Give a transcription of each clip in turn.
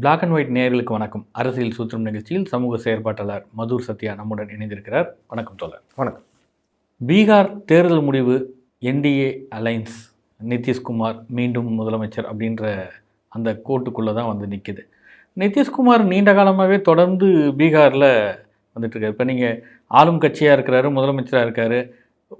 Black and white நேயர்களுக்கு வணக்கம். அரசியல் சூத்திரம் நிகழ்ச்சியில் சமூக செயற்பாட்டாளர் மதுர் சத்யா நம்முடன் இணைந்திருக்கிறார். வணக்கம் தோழர். வணக்கம். பீகார் தேர்தல் முடிவு என்டிஏ அலைன்ஸ் நிதிஷ்குமார் மீண்டும் முதலமைச்சர் அப்படின்ற அந்த கோட்டுக்குள்ளே தான் வந்து நிற்கிது நிதிஷ்குமார் நீண்ட காலமாகவே தொடர்ந்து பீகாரில் வந்துட்டு இருக்காரு. இப்போ நீங்கள் ஆளும் கட்சியாக இருக்கிறாரு முதலமைச்சராக இருக்காரு.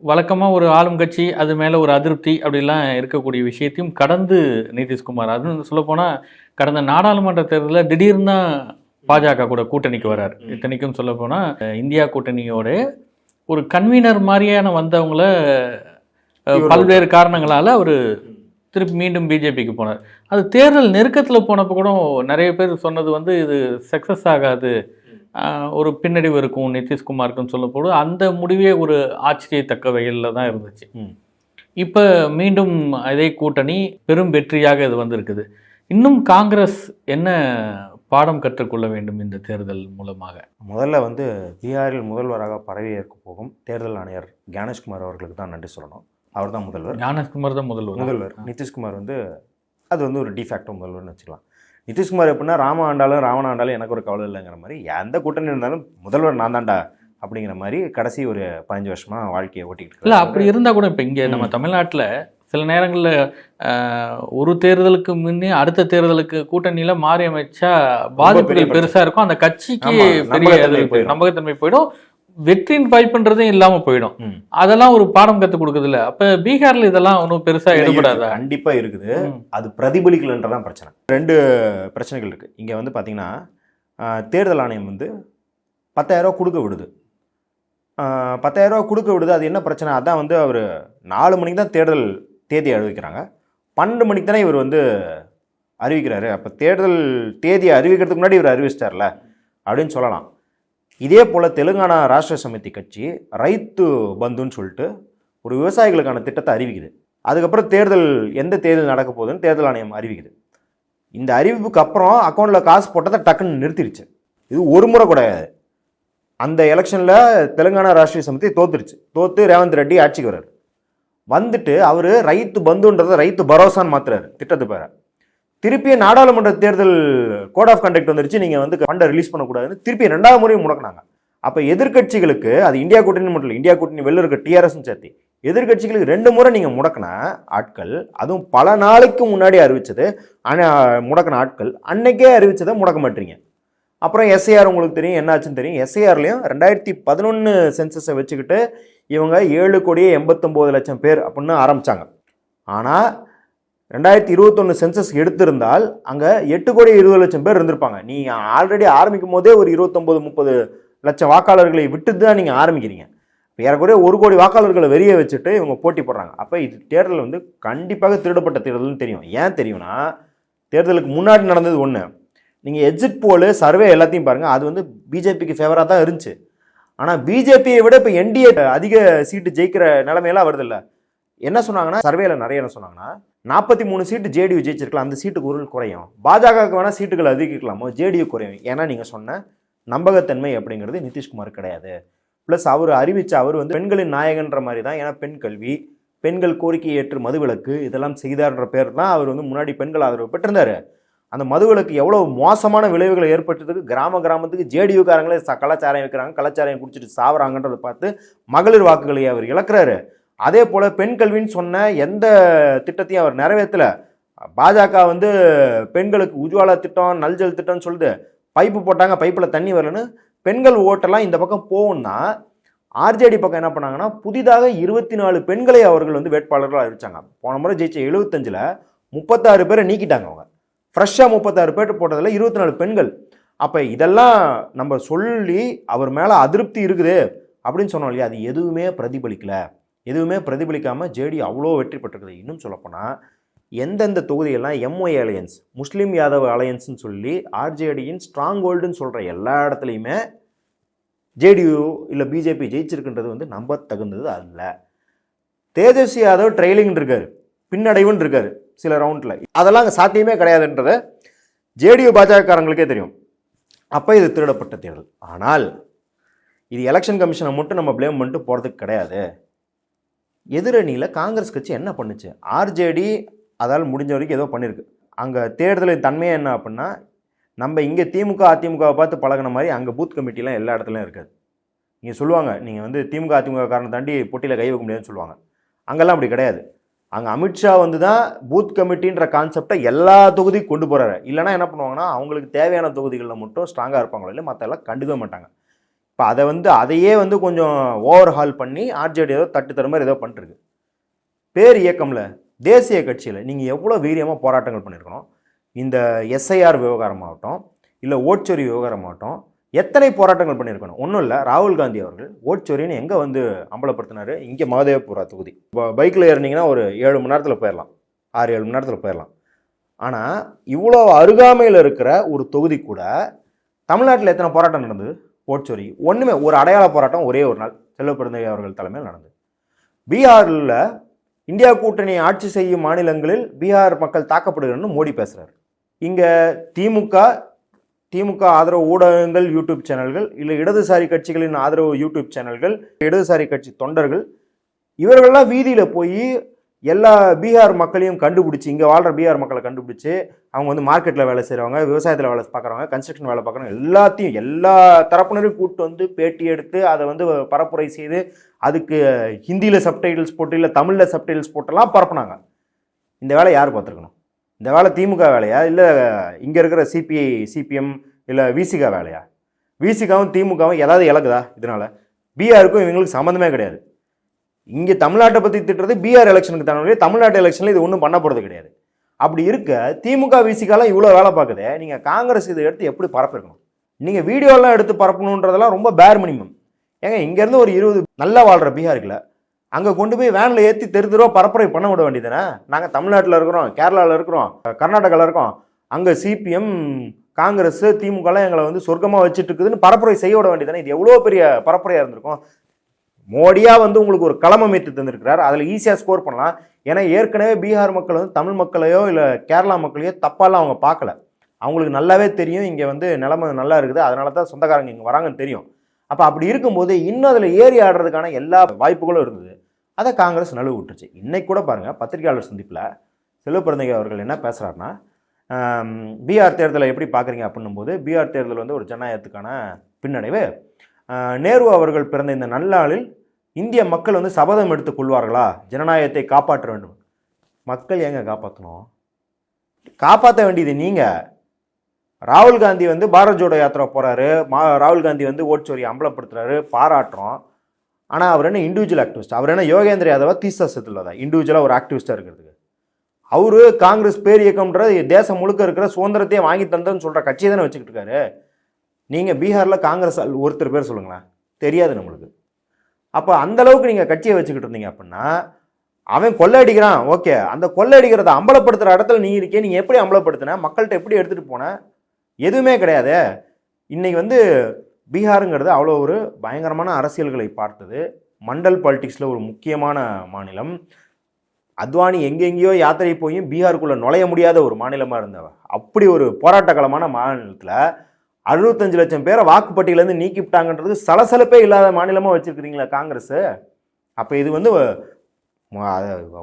வழக்கமாக ஒரு ஆளும் கட்சி அது மேலே ஒரு அதிருப்தி அப்படிலாம் இருக்கக்கூடிய விஷயத்தையும் கடந்து நிதிஷ்குமார். அதுவும் சொல்லப்போனால் கடந்த நாடாளுமன்ற தேர்தலில் திடீர்னு பாஜக கூட கூட்டணிக்கு வரார். இத்தனைக்கும் சொல்லப்போனால் இந்தியா கூட்டணியோட ஒரு கன்வீனர் மாதிரியான வந்தவங்கள பல்வேறு காரணங்களால் அவர் திருப்பி மீண்டும் பிஜேபிக்கு போனார். அது தேர்தல் நெருக்கத்தில் போனப்போ கூட நிறைய பேர் சொன்னது வந்து இது சக்ஸஸ் ஆகாது ஒரு பின்னடைவு இருக்கும் நிதிஷ்குமாருக்குன்னு சொல்லப்போது அந்த முடிவே ஒரு ஆச்சரியத்தக்க வகையில் தான் இருந்துச்சு. இப்போ மீண்டும் அதே கூட்டணி பெரும் வெற்றியாக இது வந்திருக்குது. இன்னும் காங்கிரஸ் என்ன பாடம் கற்றுக்கொள்ள வேண்டும் இந்த தேர்தல் மூலமாக? முதல்ல வந்து பீகாரில் முதல்வராக பதவியேற்க போகும் தேர்தல் ஆணையர் ஞானேஷ்குமார் அவர்களுக்கு தான் நன்றி சொல்லணும். அவர் தான் முதல்வர். ஞானகுமார் தான் முதல்வர். முதல்வர். நிதிஷ்குமார் வந்து அது வந்து ஒரு டிஃபேக்டோ முதல்வர்னு வச்சுக்கலாம். நிதிஷ்குமார் எப்படின்னா ராம ஆண்டாலும் ராவண ஆண்டாலும் எனக்கு ஒரு கவலை இல்லைங்கிற மாதிரி எந்த கூட்டணி இருந்தாலும் முதல்வர் நான் தான்டா அப்படிங்கிற மாதிரி கடைசி ஒரு பதினஞ்சு வருஷமா வாழ்க்கையை ஓட்டிக்கிட்டு இல்லை. அப்படி இருந்தால் கூட இப்போ இங்கே நம்ம தமிழ்நாட்டில் சில நேரங்களில் ஒரு தேர்தலுக்கு முன்னே அடுத்த தேர்தலுக்கு கூட்டணியில மாறி அமைச்சா பாதிப்புகள் பிரச்சனை. பெருசா இருக்கும் அந்த கட்சிக்கு பெரிய நம்பகத்தன்மை போயிடும். வெற்றியின் வாய்ப்புன்றதும் இல்லாம போயிடும். அதெல்லாம் ஒரு பாடம் கத்து கொடுக்குது இல்ல அப்ப பீகார்ல இதெல்லாம் ஒன்றும் பெருசா எடுபடாதா? இருக்கு. கண்டிப்பா இருக்குது. அது பிரதிபலிக்கலன்றதான் பிரச்சனை. ரெண்டு பிரச்சனைகள் இருக்குது இங்கே வந்து பார்த்தீங்கன்னா ஆஹ், தேர்தல் ஆணையம் வந்து பத்தாயிரரூவா கொடுக்க விடுது. பத்தாயிரரூவா கொடுக்க விடுது. அது என்ன பிரச்சனை? அதான் வந்து அவர் நாலு மணிக்கு தான் தேர்தல் தேதி அறிவிக்கிறாங்க. பன்னெண்டு மணிக்கு தானே இவர் வந்து அறிவிக்கிறாரு. அப்போ தேர்தல் தேதியை அறிவிக்கிறதுக்கு முன்னாடி இவர் அறிவிச்சிட்டார்ல? அப்படின்னு சொல்லலாம். இதே போல் தெலுங்கானா ராஷ்டிர சமிதி கட்சி ரைத்து பந்துன்னு சொல்லிட்டு ஒரு விவசாயிகளுக்கான திட்டத்தை அறிவிக்குது. அதுக்கப்புறம் தேர்தல் எந்த தேர்தல் நடக்க போகுதுன்னு தேர்தல் ஆணையம் அறிவிக்குது. இந்த அறிவிப்புக்கு அப்புறம் அக்கௌண்ட்டில் காசு போட்டதை டக்குன்னு நிறுத்திடுச்சு. இது ஒரு முறை கிடையாது. அந்த எலெக்ஷனில் தெலுங்கானா ராஷ்டிரிய சமிதி தோத்துருச்சு. தோத்து ரேவந்த் ரெட்டி ஆட்சிக்கு வர்றாரு. வந்துட்டு அவர் ரைத்து பந்துன்றதை ரைத்து பரோசான்னு மாத்துறாரு திட்டத்து பேரை திருப்பியும் நாடாளுமன்ற தேர்தல் கோட் ஆஃப் கண்டக்ட் வந்துருச்சு. நீங்கள் வந்து ஃபண்டை ரிலீஸ் பண்ணக்கூடாதுன்னு திருப்பி ரெண்டாவது முறையும் முடக்கினாங்க. அப்போ எதிர்க்கட்சிகளுக்கு அது இந்தியா கூட்டணி மட்டும் இல்லை இந்தியா கூட்டணி வெளில இருக்க டிஆர்எஸ்னு சேர்த்து எதிர்கட்சிகளுக்கு ரெண்டு முறை நீங்கள் முடக்கின ஆட்கள் அதுவும் பல நாளைக்கு முன்னாடி அறிவித்தது ஆனால் முடக்கின ஆட்கள் அன்னைக்கே அறிவித்ததை முடக்க மாட்டீங்க. அப்புறம் எஸ்ஐஆர் உங்களுக்கு தெரியும் என்னாச்சுன்னு தெரியும்? எஸ்ஐஆர்லையும் ரெண்டாயிரத்தி பதினொன்று சென்சஸை வச்சுக்கிட்டு இவங்க ஏழு கோடியே எண்பத்தொம்போது லட்சம் பேர் அப்படின்னு ஆரம்பித்தாங்க ஆனால் ரெண்டாயிரத்தி இருபத்தொன்று சென்சஸ் எடுத்திருந்தால் அங்கே எட்டு கோடி இருபது லட்சம் பேர் இருந்திருப்பாங்க. நீங்கள் ஆல்ரெடி ஆரம்பிக்கும் போதே ஒரு இருபத்தொம்போது முப்பது லட்சம் வாக்காளர்களை விட்டு தான் நீங்கள் ஆரம்பிக்கிறீங்க. இப்ப ஏறக்குறைய ஒரு கோடி வாக்காளர்களை வெளியே வச்சுட்டு இவங்க போட்டி போடுறாங்க. அப்போ இது தேர்தல் வந்து கண்டிப்பாக திருடப்பட்ட தேர்தல்னு தெரியும். ஏன் தெரியும்னா தேர்தலுக்கு முன்னாடி நடந்தது ஒன்று நீங்கள் எக்ஸிட் போலு சர்வே எல்லாத்தையும் பாருங்கள் அது வந்து பிஜேபிக்கு ஃபேவராக தான் இருந்துச்சு. ஆனால் பிஜேபியை விட இப்போ என்டிஏ அதிக சீட்டு ஜெயிக்கிற நிலமையெல்லாம் வருதில்ல. என்ன சொன்னாங்கன்னா சர்வேல நிறைய என்ன சொன்னாங்கன்னா நாற்பத்தி மூணு சீட்டு ஜேடியு ஜெயிச்சிருக்கலாம். அந்த சீட்டு குரல் குறையும். பாஜகவுக்கு வேணால் சீட்டுகள் அதிகரிக்கலாமோ. ஜேடியு குறையும். ஏன்னா நீங்கள் சொன்ன நம்பகத்தன்மை அப்படிங்கிறது நிதிஷ்குமார் கிடையாது. ப்ளஸ் அவர் அறிவித்த அவர் வந்து பெண்களின் நாயகன்ற மாதிரி தான். ஏன்னா பெண் கல்வி பெண்கள் கோரிக்கை ஏற்று மதுவிலக்கு இதெல்லாம் செய்தார்ன்ற பேர் தான் அவர் வந்து முன்னாடி பெண்கள் ஆதரவு பெற்றிருந்தார். அந்த மதுவிலக்கு எவ்வளோ மோசமான விளைவுகளை ஏற்பட்டதுக்கு கிராம கிராமத்துக்கு ஜேடியூக்காரங்களே கலாச்சாரம் வைக்கிறாங்க கலாச்சாரம் குடிச்சிட்டு சாவறாங்கன்றதை பார்த்து மகளிர் வாக்குகளை அவர் இழக்கிறாரு. அதே போல் பெண் கல்வின்னு சொன்ன எந்த திட்டத்தையும் அவர் நிறைவேற்றலை. பாஜக வந்து பெண்களுக்கு உஜ்வாலா திட்டம் நல்ஜல் திட்டம்னு சொல்லுது பைப்பு போட்டாங்க பைப்பில் தண்ணி வரலன்னு பெண்கள் ஓட்டெல்லாம் இந்த பக்கம் போகும்னா ஆர்ஜேடி பக்கம் என்ன பண்ணாங்கன்னா புதிதாக இருபத்தி நாலு பெண்களை அவர்கள் வந்து வேட்பாளர்களாக அறிவிச்சாங்க. போன முறை ஜெயிச்ச எழுபத்தஞ்சில் முப்பத்தாறு பேரை நீக்கிட்டாங்க அவங்க. ஃப்ரெஷ்ஷாக முப்பத்தாறு பேர் போட்டதில் இருபத்தி நாலு பெண்கள். அப்போ இதெல்லாம் நம்ம சொல்லி அவர் மேலே அதிருப்தி இருக்குது அப்படின்னு சொன்னோம் இல்லையா? அது எதுவுமே பிரதிபலிக்கலை. எதுவுமே பிரதிபலிக்காமல் ஜேடி அவ்வளோ வெற்றி பெற்றிருக்குது. இன்னும் சொல்லப்போனால் எந்தெந்த தொகுதியெல்லாம் எம்ஒய் அலையன்ஸ் முஸ்லீம் யாதவ் அலையன்ஸ்னு சொல்லி ஆர்ஜேடியின் ஸ்ட்ராங் ஹோல்டுன்னு சொல்கிற எல்லா இடத்துலையுமே ஜேடியு இல்லை பிஜேபி ஜெயிச்சிருக்குன்றது வந்து நம்ப தகுந்தது அல்ல. தேஜஸ்வி யாதவ் ட்ரெயிலிங் இருக்கார். பின்னடைவுன்னு இருக்கார் சில ரவுண்டில் அதெல்லாம் அங்கே சாத்தியமே கிடையாதுன்றத ஜேடியு பாஜகக்காரங்களுக்கே தெரியும். அப்போ இது திருடப்பட்ட தேர்தல். ஆனால் இது எலெக்ஷன் கமிஷனை மட்டும் நம்ம ப்ளேம் பண்ணிட்டு போகிறதுக்கு கிடையாது. எதிரணியில் காங்கிரஸ் கட்சி என்ன பண்ணுச்சு? ஆர்ஜேடி அதால் முடிஞ்ச வரைக்கும் ஏதோ பண்ணியிருக்கு அங்கே தேர்தலின் தன்மையே என்ன அப்படின்னா நம்ம இங்கே திமுக அதிமுகவை பார்த்து பழகுன மாதிரி அங்கே பூத் கமிட்டிலாம் எல்லா இடத்துலையும் இருக்காது. நீங்கள் சொல்லுவாங்க நீங்கள் வந்து திமுக அதிமுக காரணம் தாண்டி பொட்டியில் கை வைக்க முடியாதுன்னு சொல்லுவாங்க. அங்கெல்லாம் அப்படி கிடையாது. அங்கே அமித்ஷா வந்து தான் பூத் கமிட்டின்ற கான்செப்டை எல்லா தொகுதிக்கும் கொண்டு போகிறாரு இல்லைன்னா என்ன பண்ணுவாங்கன்னா அவங்களுக்கு தேவையான தொகுதிகளில் மட்டும் ஸ்ட்ராங்காக இருப்பாங்களோ இல்லை மற்ற எல்லாம் கண்டுக்கவே மாட்டாங்க. இப்போ அதை வந்து அதையே வந்து கொஞ்சம் ஓவர் ஹால் பண்ணி ஆர்ஜேடி ஏதோ தட்டு தர மாதிரி ஏதோ பண்ணிருக்கு பேர் இயக்கம்ல தேசிய கட்சியில் நீங்கள் எவ்வளோ வீரியமாக போராட்டங்கள் பண்ணியிருக்கணும்? இந்த எஸ்ஐஆர் விவகாரமாகட்டும் இல்லை ஓட்சொரி விவகாரமாகட்டும் எத்தனை போராட்டங்கள் பண்ணியிருக்கணும்? ஒன்றும் இல்லை ராகுல் காந்தி அவர்கள் ஓட்சொரின்னு எங்கே வந்து அம்பலப்படுத்தினார்? இங்கே மகதேவபுரா தொகுதி. இப்போ பைக்கில் ஏறினீங்கன்னா ஒரு ஏழு மணி நேரத்தில் போயிடலாம் ஆறு ஏழு மணி நேரத்தில் போயிடலாம் ஆனால் இவ்வளோ அருகாமையில் இருக்கிற ஒரு தொகுதி கூட தமிழ்நாட்டில் எத்தனை போராட்டம் நடந்தது? ஓட்சொரி ஒன்றுமே ஒரு அடையாள போராட்டம் ஒரே ஒரு நாள் செல்வப்பிறந்தகை அவர்கள் தலைமையில் நடந்தது. பீகாரில் இந்தியா கூட்டணி ஆட்சி செய்யும் மாநிலங்களில் பீகார் மக்கள் தாக்கப்படுகிறன்னு மோடி பேசுகிறார் இங்கே திமுக திமுக ஆதரவு ஊடகங்கள் யூடியூப் சேனல்கள் இல்லை இடதுசாரி கட்சிகளின் ஆதரவு யூடியூப் சேனல்கள் இடதுசாரி கட்சி தொண்டர்கள் இவர்கள்லாம் வீதியில் போய் எல்லா பீகார் மக்களையும் கண்டுபிடிச்சி இங்கே வாழ்கிற பீகார் மக்களை கண்டுபிடிச்சி அவங்க வந்து மார்க்கெட்டில் வேலை செய்கிறவங்க விவசாயத்தில் வேலை பார்க்குறவங்க கன்ஸ்ட்ரக்ஷன் வேலை பார்க்குறவங்க எல்லாத்தையும் எல்லா தரப்பினரையும் கூப்பிட்டு வந்து பேட்டி எடுத்து அதை வந்து பரப்புரை செய்து அதுக்கு ஹிந்தியில் சப்டைட்டில்ஸ் போட்டு இல்லை தமிழில் சப்டைட்டில்ஸ் போட்டெல்லாம் பரப்புனாங்க. இந்த வேலை யார் பார்த்துருக்கணும்? இந்த வேலை திமுக வேலையா? இல்லை இங்கே இருக்கிற சிபிஐ சிபிஎம் இல்லை விசிகா வேலையா? விசிகாவும் திமுகவும் ஏதாவது இழக்குதா இதனால்? பிஆருக்கும் இவங்களுக்கு சம்மந்தமே கிடையாது. இங்கே தமிழ்நாட்டை பற்றி திட்டுறது பீகார் எலெக்ஷனுக்கு தானே. தமிழ்நாட்டு எலெக்ஷனில் இது ஒன்றும் பண்ண போகிறது கிடையாது. அப்படி இருக்க திமுக விசிகாலாம் இவ்வளோ வேலை பார்க்குதே நீங்கள் காங்கிரஸ் இதை எடுத்து எப்படி பரப்பிருக்கணும் நீங்கள் வீடியோலாம் எடுத்து பரப்பணுன்றதெல்லாம் ரொம்ப பேர் மினிமம் ஏங்க இங்கேருந்து ஒரு இருபது நல்லா வாழ்கிற பீகாருக்கில் அங்கே கொண்டு போய் வேனில் ஏற்றி தெரு தெருவா பரப்புரை பண்ண விட வேண்டியதுனே நாங்கள் தமிழ்நாட்டில் இருக்கிறோம் கேரளாவில் இருக்கிறோம் கர்நாடகாவில் இருக்கோம். அங்கே சிபிஎம் காங்கிரஸ் திமுகலாம் எங்களை வந்து சொர்க்கமாக வச்சுட்டு இருக்குதுன்னு பரப்புரை செய்ய விட வேண்டியதானே இது எவ்வளோ பெரிய பரப்புரையாக இருந்திருக்கும்? மோடியாக வந்து உங்களுக்கு ஒரு களம் அமைத்து தந்திருக்கிறார். அதில் ஈஸியாக ஸ்கோர் பண்ணலாம். ஏன்னா ஏற்கனவே பீகார் மக்கள் வந்து தமிழ் மக்களையோ இல்லை கேரளா மக்களையோ தப்பாலாம் அவங்க பார்க்கல. அவங்களுக்கு நல்லாவே தெரியும். இங்கே வந்து நிலமை நல்லா இருக்குது. அதனால தான் சொந்தக்காரங்க இங்கே வராங்கன்னு தெரியும். அப்போ அப்படி இருக்கும்போது இன்னும் அதில் ஏறி ஆடுறதுக்கான எல்லா வாய்ப்புகளும் இருந்தது. அதை காங்கிரஸ் நழுவு விட்டுருச்சு. இன்னைக்கு கூட பாருங்கள் பத்திரிகையாளர் சந்திப்பில் செல்வப்பிறந்தகை அவர்கள் என்ன பேசுகிறாருன்னா பீகார் தேர்தலை எப்படி பார்க்குறீங்க அப்படின்னும்போது பீகார் தேர்தல் வந்து ஒரு ஜனநாயகத்துக்கான பின்னடைவு. நேரு அவர்கள் பிறந்த இந்த நல்லாளில் இந்திய மக்கள் வந்து சபதம் எடுத்துக் கொள்வார்களா? ஜனநாயகத்தை காப்பாற்ற வேண்டும். மக்கள் ஏங்க காப்பாற்றணும் காப்பாற்ற வேண்டியது நீங்கள் ராகுல் காந்தி வந்து பாரத் ஜோடோ யாத்திரை போகிறாரு மா ராகுல் காந்தி வந்து ஓட்சோரி அம்பலப்படுத்துறாரு. பாராட்டுறோம். ஆனால் அவர் என்ன இண்டிவிஜுவல் ஆக்டிவிஸ்ட் அவர் என்ன யோகேந்திர யாதவா தீசா செத்துள்ளதா இண்டிவிஜுவலாக ஒரு ஆக்டிவிஸ்டாக இருக்கிறதுக்கு. அவர் காங்கிரஸ் பேர் இயக்கம்ன்ற தேசம் முழுக்க இருக்கிற சுதந்திரத்தையே வாங்கி தந்தோன்னு சொல்கிற கட்சியை தானே வச்சுக்கிட்டு இருக்காரு. நீங்கள் பீகாரில் காங்கிரஸ் ஒருத்தர் பேர் சொல்லுங்களேன். தெரியாது நம்மளுக்கு. அப்போ அந்தளவுக்கு நீங்கள் கட்சியை வச்சுக்கிட்டு இருந்தீங்க அப்படின்னா அவன் கொள்ளையடிக்கிறான். ஓகே. அந்த கொள்ளையடிக்கிறத அம்பலப்படுத்துகிற இடத்துல நீ இருக்கே நீங்கள் எப்படி அம்பலப்படுத்தின? மக்கள்கிட்ட எப்படி எடுத்துகிட்டு போன? எதுவுமே கிடையாது. இன்றைக்கி வந்து பீகாருங்கிறது அவ்வளோ ஒரு பயங்கரமான அரசியல்களை பார்த்தது. மண்டல் பாலிடிக்ஸில் ஒரு முக்கியமான மாநிலம். அத்வானி எங்கெங்கேயோ யாத்திரை போயும் பீகாருக்குள்ளே நுழைய முடியாத ஒரு மாநிலமாக இருந்தவ. அப்படி ஒரு போராட்டக்களமான மாநிலத்தில் அறுபத்தஞ்சு லட்சம் பேரை வாக்குப்பட்டியலேருந்து நீக்கிவிட்டாங்கன்றது சலசலப்பே இல்லாத மாநிலமாக வச்சுருக்கிறீங்களா காங்கிரஸ்? அப்போ இது வந்து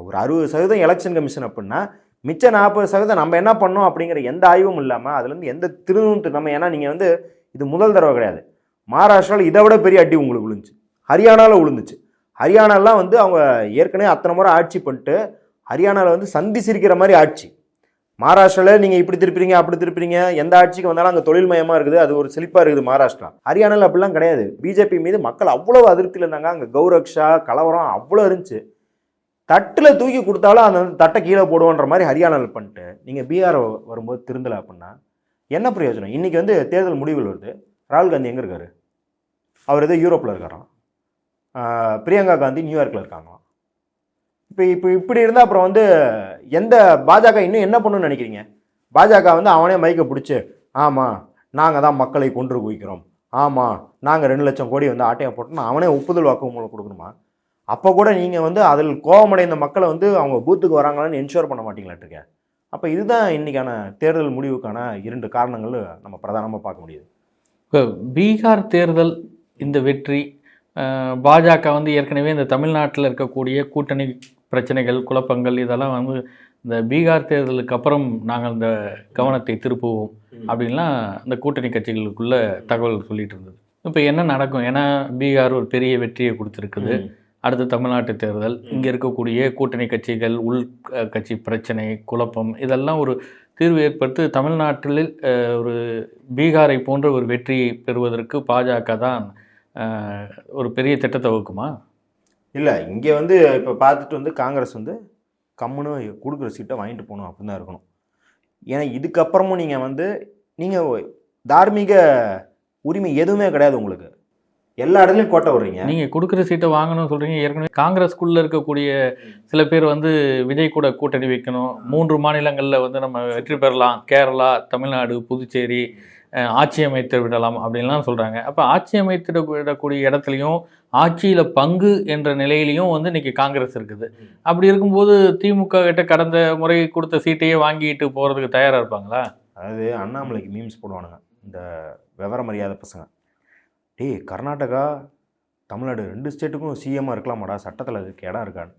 ஒரு அறுபது சதவீதம் எலெக்ஷன் கமிஷன் அப்படின்னா மிச்ச நாற்பது சதவீதம் நம்ம என்ன பண்ணோம் அப்படிங்கிற எந்த ஆய்வும் இல்லாமல் அதுலேருந்து எந்த திருந்தும் நம்ம ஏன்னா நீங்கள் வந்து இது முதல் தடவை கிடையாது. மகாராஷ்டிராவில் இதை விட பெரிய அடி உங்களுக்கு விழுந்துச்சு. ஹரியானாவில் விழுந்துச்சு. ஹரியானாலாம் வந்து அவங்க ஏற்கனவே அத்தனை முறை ஆட்சி பண்ணிட்டு ஹரியானாவில் வந்து சந்தி சிரிக்கிற மாதிரி ஆட்சி. மகாராஷ்டிராவில் நீங்கள் இப்படி திருப்பிறீங்க அப்படி திருப்பிறீங்க எந்த ஆட்சிக்கு வந்தாலும் அங்கே தொழில் மயமாக இருக்குது அது ஒரு செழிப்பாக இருக்குது மகாராஷ்டிரா. ஹரியானாவில் அப்படிலாம் கிடையாது. பிஜேபி மீது மக்கள் அவ்வளோ அதிருப்தியில் இருந்தாங்க. அங்கே கௌரக்ஷா கலவரம் அவ்வளோ இருந்துச்சு. தட்டில் தூக்கி கொடுத்தாலும் அந்த தட்டை கீழே போடுவோன்ற மாதிரி ஹரியானாவில் பண்ணிட்டு நீங்கள் பீகார் வரும்போது திருந்தலை அப்படின்னா என்ன பிரயோஜனம்? இன்றைக்கி வந்து தேர்தல் முடிவில் வருது. ராகுல் காந்தி எங்கே இருக்காரு? அவர் ஏதோ யூரோப்பில் இருக்காராம். பிரியங்கா காந்தி நியூயார்க்கில் இருக்காங்களாம். இப்போ இப்போ இப்படி இருந்தால் அப்புறம் வந்து எந்த பாஜக இன்னும் என்ன பண்ணுன்னு நினைக்கிறீங்க? பாஜக வந்து அவனே மைக்கை பிடிச்சி ஆமாம் நாங்கள் தான் மக்களை கொன்று குவிக்கிறோம். ஆமாம் நாங்கள் ரெண்டு லட்சம் கோடி வந்து ஆட்டையை போட்டோம்னா அவனே ஒப்புதல் வாக்குமூலம் கொடுக்கணுமா? அப்போ கூட நீங்கள் வந்து அதில் கோபமடைந்த மக்களை வந்து அவங்க பூத்துக்கு வராங்களான்னு என்ஷூர் பண்ண மாட்டீங்களாட்டிருக்க. அப்போ இதுதான் இன்னைக்கான தேர்தல் முடிவுக்கான இரண்டு காரணங்கள் நம்ம பிரதானமாக பார்க்க முடியுது. இப்போ பீகார் தேர்தல் இந்த வெற்றி பாஜக வந்து ஏற்கனவே இந்த தமிழ்நாட்டில் இருக்கக்கூடிய கூட்டணி பிரச்சனைகள் குழப்பங்கள் இதெல்லாம் வந்து இந்த பீகார் தேர்தலுக்கு அப்புறம் நாங்கள் இந்த கவனத்தை திருப்புவோம் அப்படின்லாம் இந்த கூட்டணி கட்சிகளுக்குள்ள தகவல் சொல்லிட்டு இருந்தது. இப்போ என்ன நடக்கும்? ஏன்னா பீகார் ஒரு பெரிய வெற்றியை கொடுத்துருக்குது. அடுத்து தமிழ்நாட்டு தேர்தல். இங்கே இருக்கக்கூடிய கூட்டணி கட்சிகள் உள் கட்சி பிரச்சனை குழப்பம் இதெல்லாம் ஒரு தீர்வு ஏற்படுத்தி தமிழ்நாட்டில் ஒரு பீகாரை போன்ற ஒரு வெற்றியை பெறுவதற்கு பாஜக தான் ஒரு பெரிய திட்டத்தை வகுக்குமா? இல்லை இங்கே வந்து இப்போ பார்த்துட்டு வந்து காங்கிரஸ் வந்து கம்முன்னு கொடுக்குற சீட்டை வாங்கிட்டு போகணும் அப்படின்னு தான் இருக்கணும். ஏன்னா இதுக்கப்புறமும் நீங்கள் வந்து நீங்கள் தார்மீக உரிமை எதுவுமே கிடையாது உங்களுக்கு. எல்லா இடத்துலையும் கோட்டை விடுறீங்க. நீங்கள் கொடுக்குற சீட்டை வாங்கணும்னு சொல்கிறீங்க ஏற்கனவே காங்கிரஸ்குள்ளே இருக்கக்கூடிய சில பேர் வந்து விஜய் கூட கூட்டணி வைக்கணும். மூன்று மாநிலங்களில் வந்து நம்ம வெற்றி பெறலாம். கேரளா தமிழ்நாடு புதுச்சேரி ஆட்சி அமைத்து விடலாம் அப்படின்லாம் சொல்கிறாங்க அப்போ ஆட்சி அமைத்து விடக்கூடிய இடத்துலையும் ஆட்சியில் பங்கு என்ற நிலையிலையும் வந்து இன்னைக்கு காங்கிரஸ் இருக்குது. அப்படி இருக்கும்போது திமுக கிட்ட கடந்த முறை கொடுத்த சீட்டையே வாங்கிட்டு போகிறதுக்கு தயாராக இருப்பாங்களா? அதாவது அண்ணாமலைக்கு மீம்ஸ் போடுவானுங்க. இந்த விவரம் அறியாத பசங்க. டேய் கர்நாடகா தமிழ்நாடு ரெண்டு ஸ்டேட்டுக்கும் சிஎம்மாக இருக்கலாமாடா? சட்டத்தில் அதுக்கு இடம் இருக்கான்னு.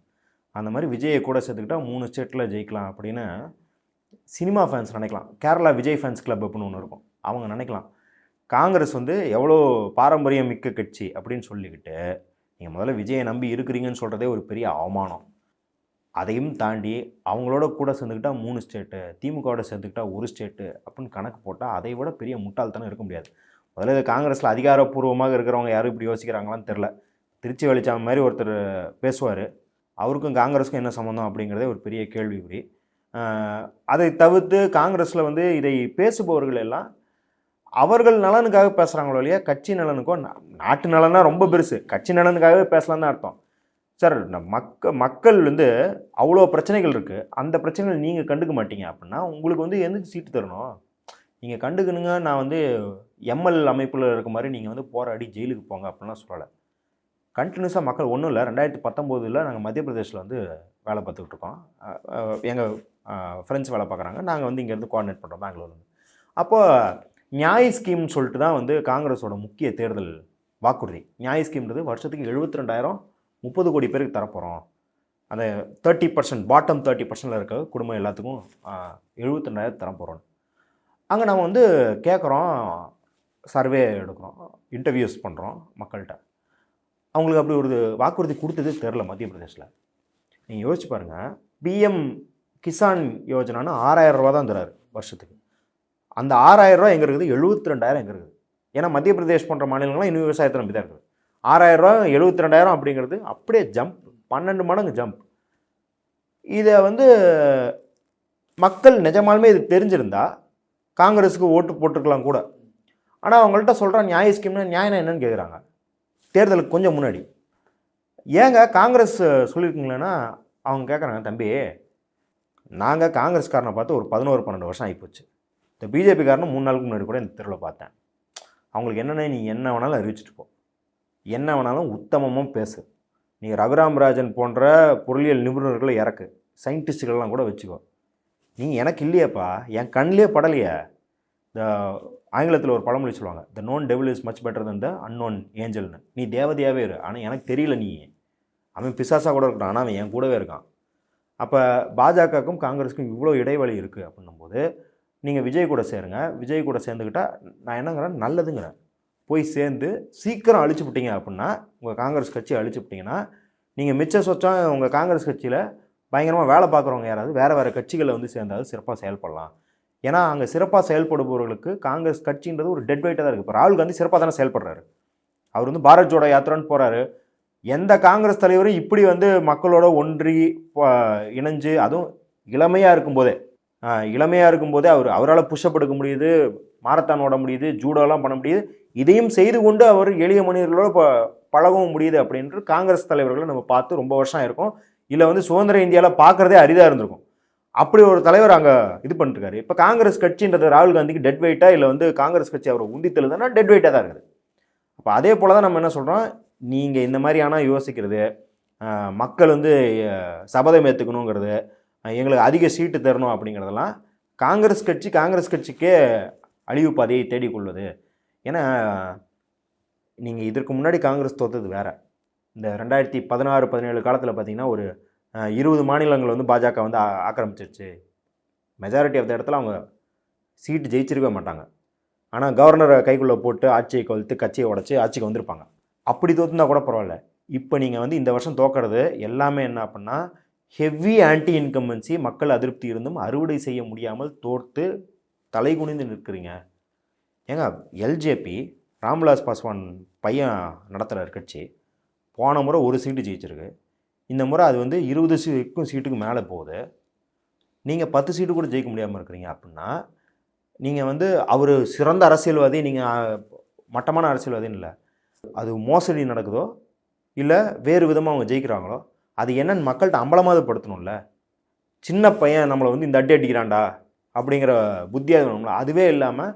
அந்த மாதிரி விஜயை கூட சேர்த்துக்கிட்டா மூணு ஸ்டேட்டில் ஜெயிக்கலாம் அப்படின்னு சினிமா ஃபேன்ஸ் நினைக்கலாம். கேரளா விஜய் ஃபேன்ஸ் கிளப் அப்படின்னு ஒன்று இருக்கும். அவங்க நினைக்கலாம். காங்கிரஸ் வந்து எவ்வளோ பாரம்பரியம் மிக்க கட்சி அப்படின்னு சொல்லிக்கிட்டு நீங்கள் முதல்ல விஜயை நம்பி இருக்கிறீங்கன்னு சொல்கிறதே ஒரு பெரிய அவமானம். அதையும் தாண்டி அவங்களோட கூட சேர்ந்துக்கிட்டால் மூணு ஸ்டேட்டு திமுகவோட சேர்ந்துக்கிட்டால் ஒரு ஸ்டேட்டு அப்படின்னு கணக்கு போட்டால் அதை விட பெரிய முட்டாள்தனம் இருக்க முடியாது. முதல்ல இது காங்கிரஸில் அதிகாரப்பூர்வமாக இருக்கிறவங்க யாரும் இப்படி யோசிக்கிறாங்களான்னு தெரில திருச்சி வெளிச்சாமி மாதிரி ஒருத்தர் பேசுவார். அவருக்கும் காங்கிரஸுக்கும் என்ன சம்மந்தம் அப்படிங்கிறதே ஒரு பெரிய கேள்விக்குறி. ஆஹ் அதை தவிர்த்து காங்கிரஸில் வந்து இதை பேசுபவர்கள் எல்லாம் அவர்கள் நலனுக்காக பேசுகிறாங்களோ இல்லையா கட்சி நலனுக்கோ நாட்டு நலனாக ரொம்ப பெருசு. கட்சி நலனுக்காகவே பேசலாம் தான் அர்த்தம். சார் மக்க மக்கள் வந்து அவ்வளோ பிரச்சனைகள் இருக்குது அந்த பிரச்சனைகள் நீங்கள் கண்டுக்க மாட்டீங்க அப்படின்னா உங்களுக்கு வந்து எதுக்கு சீட்டு தரணும்? நீங்கள் கண்டுக்கணுங்க நான் வந்து எம்எல் அமைப்பில் இருக்க மாதிரி நீங்கள் வந்து போராடி ஜெயிலுக்கு போங்க அப்படின்லாம் சொல்லலை. கண்டினியூஸாக மக்கள் ஒன்றும் இல்லை. ரெண்டாயிரத்தி பத்தொம்போதில் நாங்கள் மத்திய பிரதேசில் வந்து வேலை பார்த்துக்கிட்டு இருக்கோம். எங்கள் ஃப்ரெண்ட்ஸ் வேலை பார்க்குறாங்க. நாங்கள் வந்து இங்கேருந்து கோஆர்டினேட் பண்ணுறோம் பெங்களூர்லேருந்து அப்போ நியாய் ஸ்கீம்னு சொல்லிட்டு தான் வந்து காங்கிரஸோட முக்கிய தேர்தல் வாக்குறுதி. நியாய் ஸ்கீம்ன்றது வருஷத்துக்கு எழுபத்தி ரெண்டாயிரம் முப்பது கோடி பேருக்கு தரப்போகிறோம் அந்த தேர்ட்டி பர்சன்ட் பாட்டம் தேர்ட்டி பர்சன்டில் இருக்க குடும்பம் எல்லாத்துக்கும் எழுபத்தி ரெண்டாயிரம் தரப்போகிறோம் அங்கே நம்ம வந்து கேட்குறோம் சர்வே எடுக்கிறோம். இன்டர்வியூஸ் பண்ணுறோம் மக்கள்கிட்ட. அவங்களுக்கு அப்படி ஒரு வாக்குறுதி கொடுத்தது தெரில மத்திய பிரதேசில் நீங்கள் யோசிச்சு பாருங்கள் பிஎம் கிசான் யோஜனான்னு ஆறாயிரம் ரூபா தான் தராரு வருஷத்துக்கு. அந்த ஆறாயிரரூவா எங்கே இருக்குது? எழுபத்தி ரெண்டாயிரம் எங்கே இருக்குது? ஏன்னா மத்திய பிரதேஷ் போன்ற மாநிலங்கள்லாம் இன்னும் விவசாயத்தை நம்பி தான் இருக்குது. ஆறாயிரம் ரூபா எழுபத்தி ரெண்டாயிரம் அப்படிங்கிறது அப்படியே ஜம்ப் பன்னெண்டு மடங்கு ஜம்ப் இதை வந்து மக்கள் நிஜமாலுமே இது தெரிஞ்சிருந்தா காங்கிரஸுக்கு ஓட்டு போட்டிருக்கலாம் கூட. ஆனால் அவங்கள்ட்ட சொல்கிற நியாய ஸ்கீம்னா நியாயம் என்னன்னு கேட்குறாங்க தேர்தலுக்கு கொஞ்சம் முன்னாடி. ஏங்க காங்கிரஸ் சொல்லியிருக்கீங்களேன்னா அவங்க கேட்குறாங்க தம்பி நாங்கள் காங்கிரஸ்காரனை பார்த்து ஒரு பதினோரு பன்னெண்டு வருஷம் ஆகிப்போச்சு இந்த பிஜேபிக்காரனை மூணு நாளுக்கு முன்னாடி கூட இந்த தெருவில் பார்த்தேன். அவங்களுக்கு என்னென்ன நீ என்ன வேணாலும் அறிவிச்சிட்டு போ. என்ன வேணாலும் உத்தமமாக பேசு. நீ ரகுராமராஜன் போன்ற பொருளியல் நிபுணர்களை இறக்கு. சயின்டிஸ்டுகள்லாம் கூட வச்சுக்கோ. நீ எனக்கு இல்லையேப்பா. என் கண்ணிலே படலையே. இந்த ஆங்கிலத்தில் ஒரு பழமொழி சொல்லுவாங்க the known devil is much better than the unknown ஏஞ்சல்னு நீ தேவதையாகவே இரு. ஆனால் எனக்கு தெரியல நீ. அவன் பிசாசாக கூட இருக்கான். ஆனால் அவன் என் கூடவே இருக்கான். அப்போ பாஜகவுக்கும் காங்கிரஸுக்கும் இவ்வளோ இடைவெளி இருக்குது அப்படின்னும்போது நீங்கள் விஜய் கூட சேருங்க. விஜய் கூட சேர்ந்துக்கிட்டா நான் என்னங்கிறேன் நல்லதுங்கிறேன். போய் சேர்ந்து சீக்கிரம் அழிச்சு விட்டீங்க அப்படின்னா உங்கள் காங்கிரஸ் கட்சி அழிச்சு விட்டீங்கன்னா நீங்கள் மிச்ச சொச்சம் உங்கள் காங்கிரஸ் கட்சியில் பயங்கரமாக வேலை பார்க்குறவங்க யாராவது வேறு வேறு கட்சிகளில் வந்து சேர்ந்தாவது சிறப்பாக செயல்படலாம். ஏன்னா அங்கே சிறப்பாக செயல்படுபவர்களுக்கு காங்கிரஸ் கட்சின்றது ஒரு டெட் வெயிட்டாக தான் இருக்குது இப்போ ராகுல் காந்தி சிறப்பாக தானே செயல்படுறாரு. அவர் வந்து பாரத் ஜோடோ யாத்திரான்னு போகிறாரு எந்த காங்கிரஸ் தலைவரும் இப்படி வந்து மக்களோட ஒன்றி இணைஞ்சு அதுவும் இளமையாக இருக்கும்போதே இளமையாக இருக்கும்போதே அவர் அவரால் புஷ்அப் எடுக்க முடியுது மாரத்தான் ஓட முடியுது ஜூடோலாம் பண்ண முடியுது. இதையும் செய்து கொண்டு அவர் எளிய மனிதர்களோட ப பழகவும் முடியுது அப்படின்ட்டு காங்கிரஸ் தலைவர்களை நம்ம பார்த்து ரொம்ப வருஷம் இருக்கும் இல்லை வந்து சுதந்திர இந்தியாவில் பார்க்குறதே அரிதாக இருந்திருக்கும். அப்படி ஒரு தலைவர் அங்கே இது பண்ணிருக்காரு இப்போ காங்கிரஸ் கட்சின்றது ராகுல் காந்திக்கு டெட் வெயிட்டாக இல்லை வந்து காங்கிரஸ் கட்சி அவரை உந்தி தள்ளுதுன்னா டெட் வெயிட்டாக தான் இருக்குது. அப்போ அதே போல் தான் நம்ம என்ன சொல்கிறோம் நீங்கள் இந்த மாதிரியான யோசிக்கிறது மக்கள் வந்து சபதம் ஏற்றுக்கணுங்கிறது எங்களுக்கு அதிக சீட்டு தரணும் அப்படிங்கிறதெல்லாம் காங்கிரஸ் கட்சி காங்கிரஸ் கட்சிக்கே அழிவு பாதையை தேடிக்கொள்வது ஏன்னா நீங்கள் இதற்கு முன்னாடி காங்கிரஸ் தோத்தது வேறு. இந்த ரெண்டாயிரத்தி பதினாறு பதினேழு காலத்தில் பார்த்தீங்கன்னா ஒரு இருபது மாநிலங்கள் வந்து பாஜக வந்து ஆக்கிரமிச்சிருச்சு. மெஜாரிட்டி ஆஃப் த இடத்துல அவங்க சீட்டு ஜெயிச்சிருக்கவே மாட்டாங்க. ஆனால் கவர்னரை கைக்குள்ளே போட்டு ஆட்சியை கொளுத்து கட்சியை உடச்சி ஆட்சிக்கு வந்திருப்பாங்க. அப்படி தோத்துனா கூட பரவாயில்ல. இப்போ நீங்கள் வந்து இந்த வருஷம் தோக்கிறது எல்லாமே என்ன அப்படின்னா ஹெவி ஆன்டி இன்கம்பன்சி மக்கள் அதிருப்தி இருந்தும் அறுவடை செய்ய முடியாமல் தோர்த்து தலைகுனிந்து நிற்கிறீங்க. ஏங்க எல்ஜேபி ராம்விலாஸ் பாஸ்வான் பையன் நடத்துகிற கட்சி. போன முறை ஒரு சீட்டு ஜெயிச்சிருக்கு. இந்த முறை அது வந்து இருபது சீட்டுக்கும் சீட்டுக்கு மேலே போகுது. நீங்கள் பத்து சீட்டு கூட ஜெயிக்க முடியாமல் இருக்கிறீங்க அப்படின்னா நீங்கள் வந்து அவர் சிறந்த அரசியல்வாதி நீங்கள் மட்டமான அரசியல்வாதின்னு இல்லை. அது மோசடி நடக்குதோ இல்லை வேறு விதமாக அவங்க ஜெயிக்கிறாங்களோ அது என்னன்னு மக்கள்கிட்ட அம்பலமாக படுத்தணும்ல சின்ன பையன் நம்மளை வந்து இந்த அடி அடிக்கிறான்டா அப்படிங்கிற புத்தியாக வேணும்ல அதுவே இல்லாமல்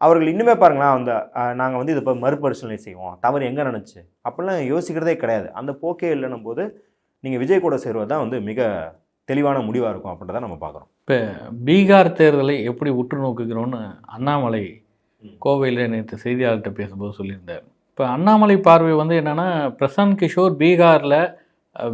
அவர்கள் இன்னுமே பாருங்களேன் அந்த நாங்கள் வந்து இதை இப்போ மறுபரிசீலனை செய்வோம். தவறு எங்கே நினச்சி அப்படிலாம் யோசிக்கிறதே கிடையாது. அந்த போக்கே இல்லைன்னும் போது நீங்கள் விஜய் கூட சேருவது தான் வந்து மிக தெளிவான முடிவாக இருக்கும் அப்படின்றத நம்ம பார்க்குறோம் பீகார் தேர்தலை எப்படி உற்று நோக்குகிறோன்னு அண்ணாமலை. கோவையில் நேற்று செய்தியாளர்கிட்ட பேசும்போது சொல்லியிருந்தார். இப்போ அண்ணாமலை பார்வை வந்து என்னென்னா பிரசாந்த் கிஷோர் பீகாரில்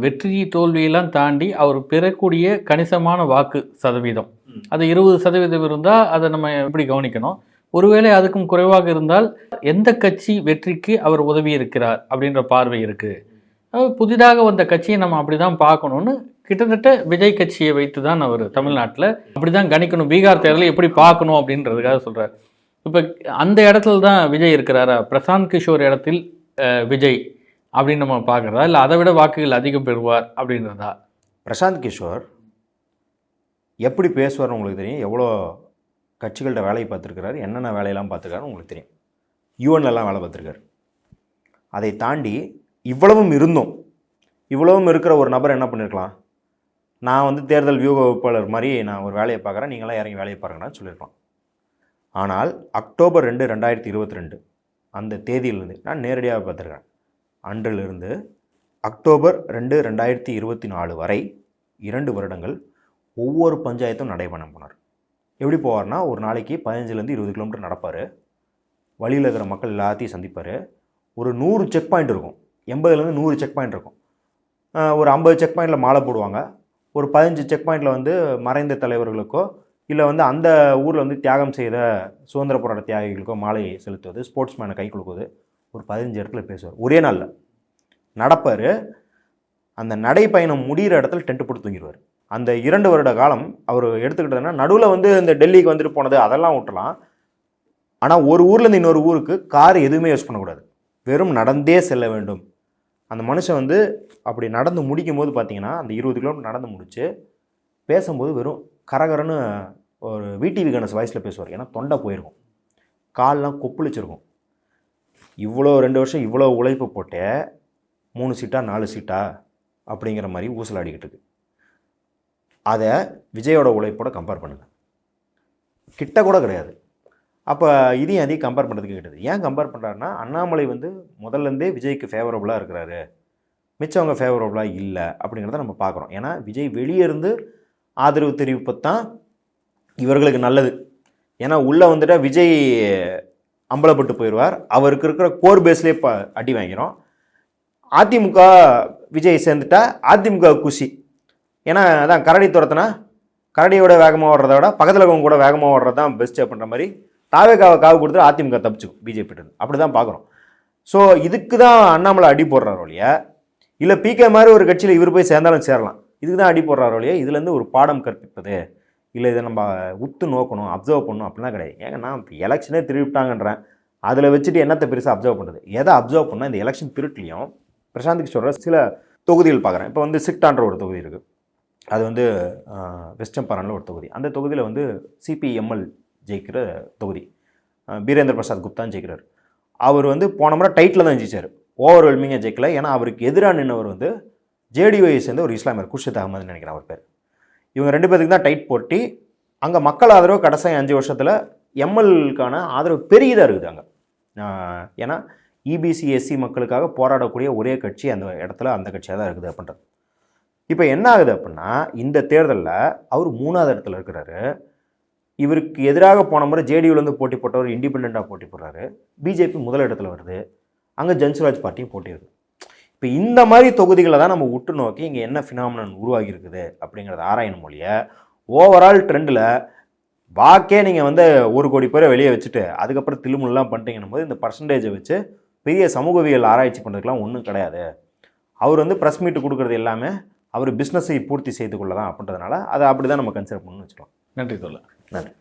வெற்றி தோல்வியெல்லாம் தாண்டி அவர் பெறக்கூடிய கணிசமான வாக்கு சதவீதம். அது இருபது சதவீதம் இருந்தால் அதை நம்ம எப்படி கவனிக்கணும்? ஒருவேளை அதுக்கும் குறைவாக இருந்தால் எந்த கட்சி வெற்றிக்கு அவர் உதவி இருக்கிறார் அப்படின்ற பார்வை இருக்குது புதிதாக வந்த கட்சியை நம்ம அப்படி தான் பார்க்கணும்னு கிட்டத்தட்ட விஜய் கட்சியை வைத்து தான் அவர் தமிழ்நாட்டில். அப்படி தான் கணிக்கணும். பீகார் தேர்தலை எப்படி பார்க்கணும் அப்படின்றதுக்காக சொல்கிறார் இப்போ அந்த இடத்துல தான் விஜய் இருக்கிறாரா? பிரசாந்த் கிஷோர் இடத்தில் விஜய் அப்படின்னு நம்ம பார்க்குறதா? இல்லை அதை விட வாக்குகள் அதிகம் பெறுவார் அப்படின்றதா? பிரசாந்த் கிஷோர் எப்படி பேசுவார்னு உங்களுக்கு தெரியும்? எவ்வளோ கட்சிகள்கிட்ட வேலையை பார்த்துருக்கிறாரு? என்னென்ன வேலையெல்லாம் பார்த்துருக்காருன்னு உங்களுக்கு தெரியும். யூஎன்லலாம் வேலை பார்த்துருக்காரு. அதை தாண்டி இவ்வளவும் இருந்தும் இவ்வளவும் இருக்கிற ஒரு நபர் என்ன பண்ணியிருக்கலாம் நான் வந்து தேர்தல் வியூக வகுப்பாளர் மாதிரி நான் ஒரு வேலையை பார்க்குறேன் நீங்களாம் இறங்கி வேலையை பாருங்கன்னு சொல்லியிருக்கலாம் ஆனால் அக்டோபர் ரெண்டு ரெண்டாயிரத்தி இருபத்தி ரெண்டு அந்த தேதியிலிருந்து நான் நேரடியாக பார்த்துருக்கேன். அன்றிலிருந்து அக்டோபர் ரெண்டு ரெண்டாயிரத்தி இருபத்தி நாலு வரை இரண்டு வருடங்கள் ஒவ்வொரு பஞ்சாயத்தும் நடைபயணம் போனார் எப்படி போவார்னா ஒரு நாளைக்கு பதினஞ்சுலேருந்து இருபது கிலோமீட்டர் நடப்பார். வழியில் இருக்கிற மக்கள் எல்லாத்தையும் சந்திப்பார். ஒரு நூறு செக் பாயிண்ட் இருக்கும். எண்பதுலேருந்து நூறு செக் பாயிண்ட் இருக்கும். ஒரு ஐம்பது செக் பாயிண்டில் மாலை போடுவாங்க. ஒரு பதினஞ்சு செக் பாயிண்டில் வந்து மறைந்த தலைவர்களுக்கோ இல்லை வந்து அந்த ஊரில் வந்து தியாகம் செய்த சுதந்திர போராட்ட தியாகிகளுக்கோ மாலை செலுத்துவது ஸ்போர்ட்ஸ் மேனை கை கொடுக்குவது ஒரு பதினஞ்சு இடத்துல பேசுவார். ஒரே நாளில். நடப்பார். அந்த நடைப்பயணம் முடிகிற இடத்துல டென்ட் போட்டு தூங்கிடுவார். அந்த இரண்டு வருட காலம் அவர் எடுத்துக்கிட்டதுன்னா நடுவில் வந்து இந்த டெல்லிக்கு வந்துட்டு போனது அதெல்லாம் விட்டலாம். ஆனால் ஒரு ஊர்லேருந்து இன்னொரு ஊருக்கு கார் எதுவுமே யூஸ் பண்ணக்கூடாது. வெறும் நடந்தே செல்ல வேண்டும். அந்த மனுஷன் வந்து அப்படி நடந்து முடிக்கும் போது பார்த்தீங்கன்னா அந்த இருபது கிலோமீட்டர் நடந்து முடிச்சு பேசும்போது வெறும் கரகரன்னு ஒரு விடிவி கணேஷ் வாய்ஸில் பேசுவார். ஏன்னா தொண்டை போயிருக்கும். கால்லாம் கொப்புளிச்சிருக்கும். இவ்வளோ ரெண்டு வருஷம் இவ்வளோ உழைப்பு போட்டு மூணு சீட்டா நாலு சீட்டா அப்படிங்கிற மாதிரி ஊசலாடிக்கிட்டு இருக்கு. அதை விஜயோட உழைப்போட கம்பேர் பண்ணுங்கள் கிட்ட கூட கிடையாது. அப்போ இதையும் அதையும் கம்பேர் பண்ணுறதுக்கு கிடையாது ஏன் கம்பேர் பண்ணுறாருன்னா அண்ணாமலை வந்து முதல்லேருந்தே விஜய்க்கு ஃபேவரபுளாக இருக்கிறாரு. மிச்சவங்க ஃபேவரபுளாக இல்லை அப்படிங்கிறத நம்ம பார்க்குறோம். ஏன்னா விஜய் வெளியே இருந்து ஆதரவு தெரிவிப்பது தான் இவர்களுக்கு நல்லது. ஏன்னா உள்ளே வந்துட்டால் விஜய் அம்பலப்பட்டு போயிடுவார். அவருக்கு இருக்கிற கோர் பேஸ்லேயே ப அடி வாங்கிறோம் அதிமுக விஜய் சேர்ந்துட்டா அதிமுக குஷி ஏன்னா அதான் கரடி துரத்துனா கரடியோட வேகமாக ஓடுறத விட பக்கத்தில் இருக்கவங்க கூட வேகமாக ஓடுறது தான் பெஸ்ட் அப்படின்ற மாதிரி தாவேக்காவை காவு கொடுத்து அதிமுக தப்பிச்சுக்கும் பிஜேபிட்டு அப்படி தான் பார்க்குறோம். ஸோ இதுக்கு தான் அண்ணாமலை அடி போடுறாரு ஒழிய இல்லை பிகே மாதிரி ஒரு கட்சியில் இவர் போய் சேர்ந்தாலும் சேரலாம். இதுக்கு தான் அடி போடுறாரு ஒழிய இதுலேருந்து ஒரு பாடம் கற்பிப்பது. இல்லை இதை நம்ம உத்து நோக்கணும் அப்சர்வ் பண்ணணும் அப்படிலாம் கிடையாது. ஏங்க நான் எலெக்ஷனே திருவிட்டாங்கன்றேன் அதில் வச்சுட்டு என்னத்தை பெருசாக அப்சர்வ் பண்ணுறது எதை அப்சர்வ் பண்ணால் இந்த எலெக்ஷன் திருட்லையும் பிரசாந்த் கிஷோர சில தொகுதிகள் பார்க்குறேன். இப்போ வந்து சிக்டான்ற ஒரு தொகுதி இருக்குது அது வந்து வெஸ்டம்பரானில் ஒரு தொகுதி. அந்த தொகுதியில் வந்து சிபிஎம்எல் ஜெயிக்கிற தொகுதி. பீரேந்திர பிரசாத் குப்தான் ஜெயிக்கிறார். அவர் வந்து போன முறை டைட்டில் தான் ஜெயிச்சார். ஓவர்வெல்மிங்காக ஜெயிக்கல. ஏன்னா அவருக்கு எதிராக நின்றவர் வந்து ஜேடிஒயை சேர்ந்த ஒரு இஸ்லாமியர் குர்ஷித் அகமதுன்னு நினைக்கிறேன் அவர் பேர். இவங்க ரெண்டு பேருக்கு தான் டைட் போட்டி. அங்கே மக்கள் ஆதரவு கடைசி அஞ்சு வருஷத்தில் எம்எல்கான ஆதரவு பெரியதாக இருக்குது அங்கே. ஏன்னா இபிசி எஸ்சி மக்களுக்காக போராடக்கூடிய ஒரே கட்சி அந்த இடத்துல அந்த கட்சியாக தான் இருக்குது அப்படின்றது. இப்போ என்ன ஆகுது அப்படின்னா இந்த தேர்தலில் அவர் மூணாவது இடத்துல இருக்கிறாரு. இவருக்கு எதிராக போன முறை ஜேடியூலேருந்து போட்டி போட்டவர் இண்டிபெண்ட்டாக போட்டி போடுறாரு. பிஜேபி முதல் இடத்துல வருது. அங்கே ஜன்சுராஜ் பார்ட்டியும் போட்டி இருக்குது இப்போ இந்த மாதிரி தொகுதிகளை தான் நம்ம உற்று நோக்கி இங்கே என்ன ஃபினாமினன் உருவாகி இருக்குது அப்படிங்கிறத ஆராயணும் மொழிய ஓவரால் ட்ரெண்டில் வாக்கே நீங்கள் வந்து ஒரு கோடி பேரை வெளியே வச்சுட்டு அதுக்கப்புறம் தில்லுமுல்லாம் பண்ணிட்டீங்கன்னும் போது இந்த பர்சன்டேஜை வச்சு பெரிய சமூகவியல் ஆராய்ச்சி பண்ணுறதுக்குலாம் ஒன்றும் கிடையாது. அவர் வந்து ப்ரெஸ் மீட் கொடுக்குறது எல்லாமே அவர் பிஸ்னஸை பூர்த்தி செய்து கொள்ளலாம் தான் அப்படின்றதுனால அதை அப்படி தான் நம்ம கன்சிடர் பண்ணணும்னு வச்சுக்கலாம். நன்றி தோழர். നന്ദി